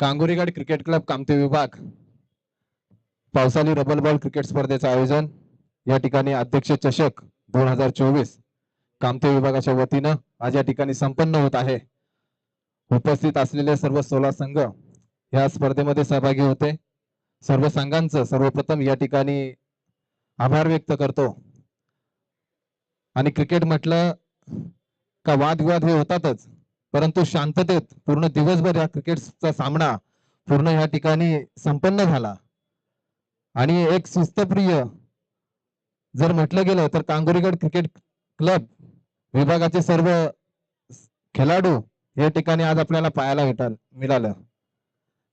कांगोरीगड cricket club कामते विभाग. पावसाळी रबल बॉल क्रिकेट स्पर्धेचं आयोजन. या ठिकाणी अध्यक्ष चषक दोन हजार चोवीस. कामते विभागाच्या वतीनं आज या ठिकाणी संपन्न होत आहे. उपस्थित असलेले सर्व सोळा संघ या स्पर्धेमध्ये सहभागी होते. सर्व संघांचं सर्वप्रथम या ठिकाणी आभार व्यक्त करतो. आणि क्रिकेट म्हटलं का वादविवाद हे होतातच. परंतु शांततेत पूर्ण दिवसभर या क्रिकेटचा सामना पूर्ण या ठिकाणी संपन्न झाला. आणि एक शिस्तप्रिय जर म्हटलं गेलं तर कांगोरीगड क्रिकेट क्लब विभागाचे सर्व खेळाडू या ठिकाणी आज आपल्याला पाहायला भेटाल मिळालं.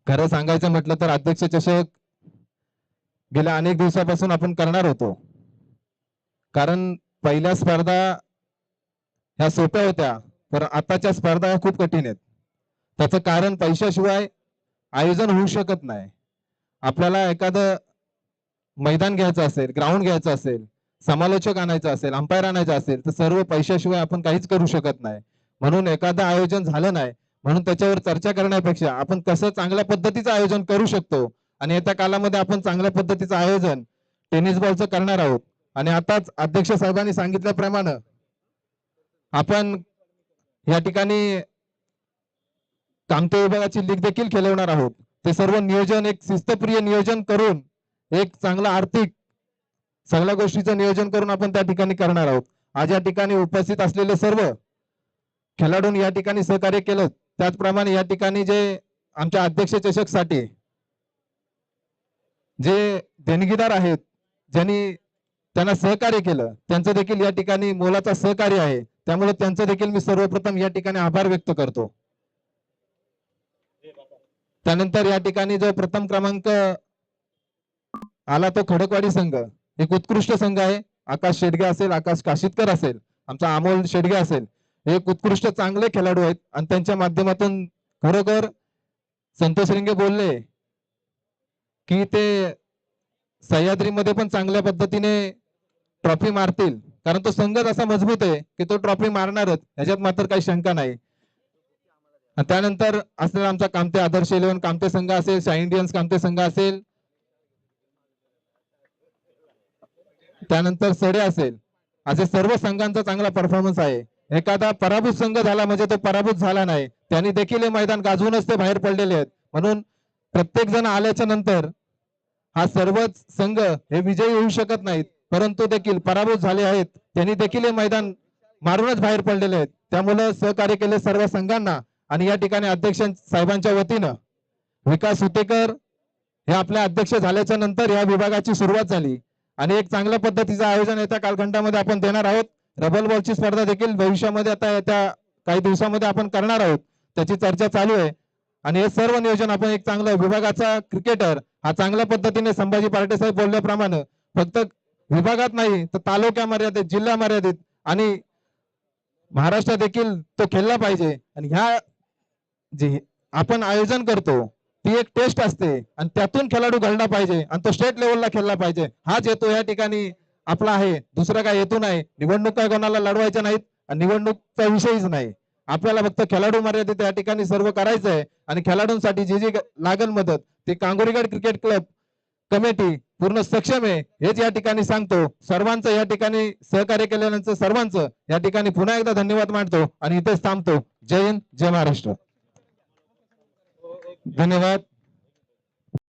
खरं सांगायचं म्हटलं तर अध्यक्ष चषक गेल्या अनेक दिवसापासून आपण करणार होतो. कारण पहिल्या स्पर्धा ह्या सोप्या होत्या. तर आताच्या स्पर्धा ह्या खूप कठीण आहेत. त्याचं कारण पैशाशिवाय आयोजन होऊ शकत नाही. आपल्याला एखादं मैदान घ्यायचं असेल ग्राउंड घ्यायचं असेल समालोचक आणायचं असेल अंपायर आणायचं असेल तर सर्व पैशाशिवाय आपण काहीच करू शकत नाही. म्हणून एखादं आयोजन झालं नाही म्हणून त्याच्यावर चर्चा करण्यापेक्षा आपण कसं चांगल्या पद्धतीचं आयोजन करू शकतो आणि येत्या कालामध्ये आपण चांगल्या पद्धतीचं आयोजन टेनिस बॉलचं करणार आहोत. आणि आताच अध्यक्ष साहेबांनी सांगितल्याप्रमाणे आपण या ठिकाणी कामते विभागाची लीग देखील खेळवणार आहोत. ते सर्व नियोजन एक शिस्तप्रिय नियोजन करून एक चांगलं आर्थिक सगळ्या गोष्टीचं नियोजन करून आपण त्या ठिकाणी करणार आहोत. आज या ठिकाणी उपस्थित असलेले सर्व खेळाडूंनी या ठिकाणी सहकार्य केलं. त्याचप्रमाणे या ठिकाणी जे आमच्या अध्यक्ष चषकसाठी जे देणगीदार आहेत ज्यांनी त्यांना सहकार्य केलं त्यांचं देखील या ठिकाणी मोलाचा सहकार्य आहे. त्यामुळे त्यांचं देखील मी सर्वप्रथम या ठिकाणी आभार व्यक्त करतो. त्यानंतर या ठिकाणी जो प्रथम क्रमांक आला तो खडकवाडी संघ. एक उत्कृष्ट संघ आहे. आकाश शेडगे असेल आकाश काशीतकर असेल आमचा अमोल शेडगे असेल. हे एक उत्कृष्ट चांगले खेळाडू आहेत आणि त्यांच्या माध्यमातून खरोखर संतोष रिंगे बोलले की ते सह्याद्रीमध्ये पण चांगल्या पद्धतीने ट्रॉफी मारतील. कारण तो संघच असा मजबूत आहे की तो ट्रॉफी मारणारच. ह्याच्यात मात्र काही शंका नाही. त्यानंतर असलेला आमचा कामते आदर्श इलेव्हन कामते संघ असेल शाही इंडियन्स कामते संघ असेल. त्यानंतर सडे असेल. असे सर्व संघांचा चांगला परफॉर्मन्स आहे. एखादा पराभूत संघ झाला म्हणजे तो पराभूत झाला नाही. त्यांनी देखील हे मैदान गाजवूनच ते बाहेर पडलेले आहेत. म्हणून प्रत्येक जण आल्याच्यानंतर हा सर्वच संघ हे विजयी होऊ शकत नाहीत. परंतु देखील पराभूत झाले आहेत. त्यांनी देखील हे मैदान मारूनच बाहेर पडलेले आहेत. त्यामुळे सहकार्य केले सर्व संघांना आणि या ठिकाणी अध्यक्ष साहेबांच्या वतीनं विकास सुतेकर हे आपल्या अध्यक्ष झाल्याच्यानंतर या विभागाची सुरुवात झाली. आणि एक चांगल्या पद्धतीचं आयोजन येत्या कालखंडामध्ये आपण देणार आहोत. रबल बॉलची स्पर्धा देखील भविष्यामध्ये आता येत्या काही दिवसामध्ये आपण करणार आहोत. त्याची चर्चा चालू आहे. आणि हे सर्व नियोजन आपण एक चांगलं विभागाचा क्रिकेटर हा चांगल्या पद्धतीने संभाजी पार्टे साहेब बोलल्याप्रमाणे फक्त विभागात नाही तर तालुक्या मर्यादित जिल्हा मर्यादित आणि महाराष्ट्रात देखील तो खेळला पाहिजे. आणि ह्या जे आपण आयोजन करतो ती एक टेस्ट असते. आणि त्यातून खेळाडू घडला पाहिजे आणि तो स्टेट लेवलला खेळला पाहिजे. हाच हेतू या ठिकाणी आपला आहे. दुसरा काय हेतू नाही. निवडणुका कोणाला लढवायच्या नाहीत आणि निवडणूकचा विषयच नाही. आपल्याला फक्त खेळाडू मर्यादित या ठिकाणी सर्व करायचं आहे आणि खेळाडूंसाठी जी जी लागेल मदत ती कांगोरीगड क्रिकेट क्लब कमिटी पूर्ण सक्षम आहे. हेच या ठिकाणी सांगतो. सर्वांचं या ठिकाणी सहकार्य केल्यानंतर सर्वांचं या ठिकाणी पुन्हा एकदा धन्यवाद मानतो आणि इथेच थांबतो. जय हिंद जय महाराष्ट्र. धन्यवाद.